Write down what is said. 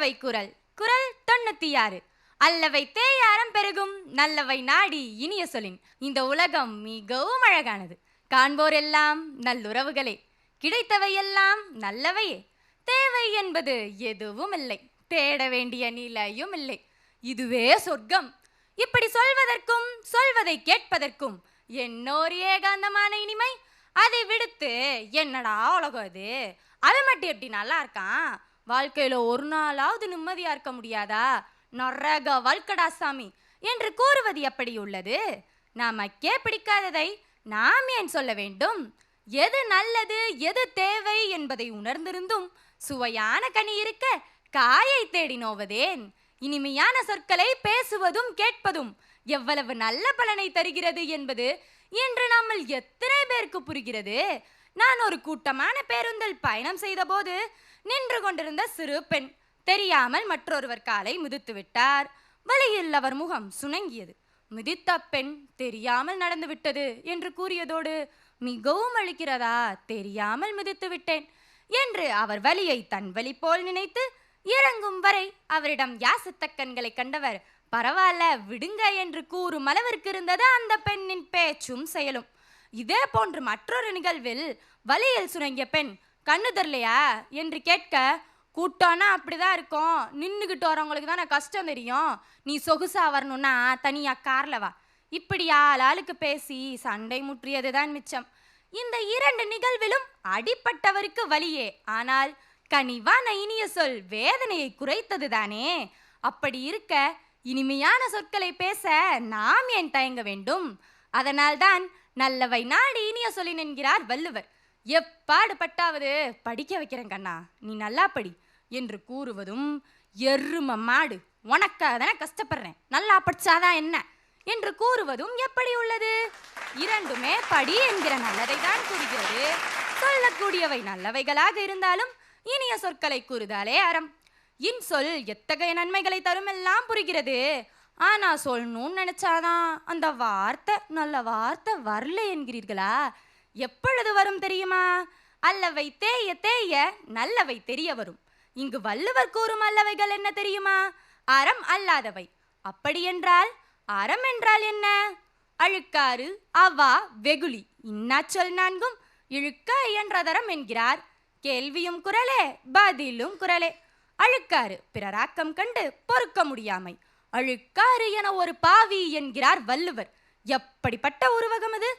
அல்லவை குரல். குரல் தொண்ணூத்தி ஆறு அல்லவை தேயாரம் பெருகும் நல்லவை நாடி இனிய சொலின் இந்த உலகம் மிகவும் அழகானது. காண்போரெல்லாம் நல்லுறவுகளே. கிடைத்தவையெல்லாம் நல்லவையே. தேவை என்பது எதுவும் இல்லை. தேட வேண்டிய நிலையும் இல்லை. இதுவே சொர்க்கம். இப்படி சொல்வதற்கும் சொல்வதை கேட்பதற்கும் என்னோர் ஏகாந்தமான இனிமை. அதை விடுத்து என்னடா உலகம் அது? அது மட்டும் எப்படி நல்லா இருக்கான்? வாழ்க்கையில ஒரு நாளாவது நிம்மதியா இருக்க முடியாதா? நொரக வாழ்க்கடா சாமி. என்று கூறுவது எப்படி உள்ளது? நமக்கே பிடிக்காததை நாம் ஏன் சொல்ல வேண்டும்? எது நல்லது எது தேவை என்பதை உணர்ந்திருந்தும் சுவையான கனி இருக்க காயை தேடி நோவதேன். இனிமையான சொற்களை பேசுவதும் கேட்பதும் எவ்வளவு நல்ல பலனை தருகிறது என்பது இன்று நம்மில் எத்தனை பேருக்கு புரிகிறது? நான் ஒரு கூட்டமான பேருந்தில் பயணம் செய்தபோது நின்று கொண்டிருந்த சிறு பெண் தெரியாமல் மற்றொருவர் காலை மிதித்து விட்டார். வழியில் அவர் முகம் சுணங்கியது. மிதித்த பெண் தெரியாமல் நடந்து விட்டது என்று கூறியதோடு மிகவும் அளிக்கிறதா தெரியாமல் மிதித்து விட்டேன் என்று அவர் வலியை தன் வலி போல் நினைத்து இறங்கும் வரை அவரிடம் யாசித்த கண்களை கண்டவர் பரவாயில்ல விடுங்க என்று கூறும் அளவிற்கு இருந்தது அந்த பெண்ணின் பேச்சும் செயலும். இதே போன்று மற்றொரு நிகழ்வில் வலியில் சுணங்கிய பெண் கண்ணு தரலையா என்று கேட்க கூட்டம்னா அப்படிதான் இருக்கும். நின்றுக்கிட்டு வரவங்களுக்கு தானே கஷ்டம் தெரியும். நீ சொகுசா வரணும்னா தனியா கார்ல வா. இப்படி ஆள் ஆளுக்கு பேசி சண்டை முற்றியதுதான் மிச்சம். இந்த இரண்டு நிகழ்விலும் அடிப்பட்டவருக்கு வலியே. ஆனால் கனிவான இனிய சொல் வேதனையை குறைத்தது தானே அப்படி இருக்க இனிமையான சொற்களை பேச நாம் ஏன் தயங்க வேண்டும்? அதனால்தான் நல்லவை நாடு இனிய சொல்லின் என்கிறார் வள்ளுவர். எப்பாடுபட்டாவது படிக்க வைக்கிறேன் கண்ணா நீ நல்லா படி என்று கூறுவதும் எரும மாடு உனக்காக தானே கஷ்டப்படுறேன் நல்லா படிச்சாதான் என்ன? என்று கூறுவதும் எப்படி உள்ளது? இரண்டுமே படி என்கிற நல்லதை தான் கூறுகிறது. சொல்லக்கூடியவை நல்லவைகளாக இருந்தாலும் இனிய சொற்களை கூறுதாலே அறம். இன் சொல் எத்தகைய நன்மைகளை தரும் எல்லாம் புரிகிறது. ஆனா சொல்லணும்னு நினைச்சாதான் அந்த வார்த்தை நல்ல வார்த்தை வரல என்கிறீர்களா? எப்பொழுது வரும் தெரியுமா? அல்லவை தேய தேய நல்லவை தெரிய வரும். இங்கு வள்ளுவர் கூறும் அல்லவைகள் என்ன தெரியுமா? அறம் அல்லாதவை. அப்படி என்றால் அறம் என்றால் என்ன? அழுக்காறு அவா வெகுளி. இன்னாச்சொல் நான்கும் இழுக்க இயன்றதரம் என்கிறார். கேள்வியும் குரலே பதிலும் குரலே. அழுக்காறு பிறராக்கம் கண்டு பொறுக்க முடியாமை. அழுக்காறு என ஒரு பாவி என்கிறார் வள்ளுவர். எப்படிப்பட்ட உருவகம் அது?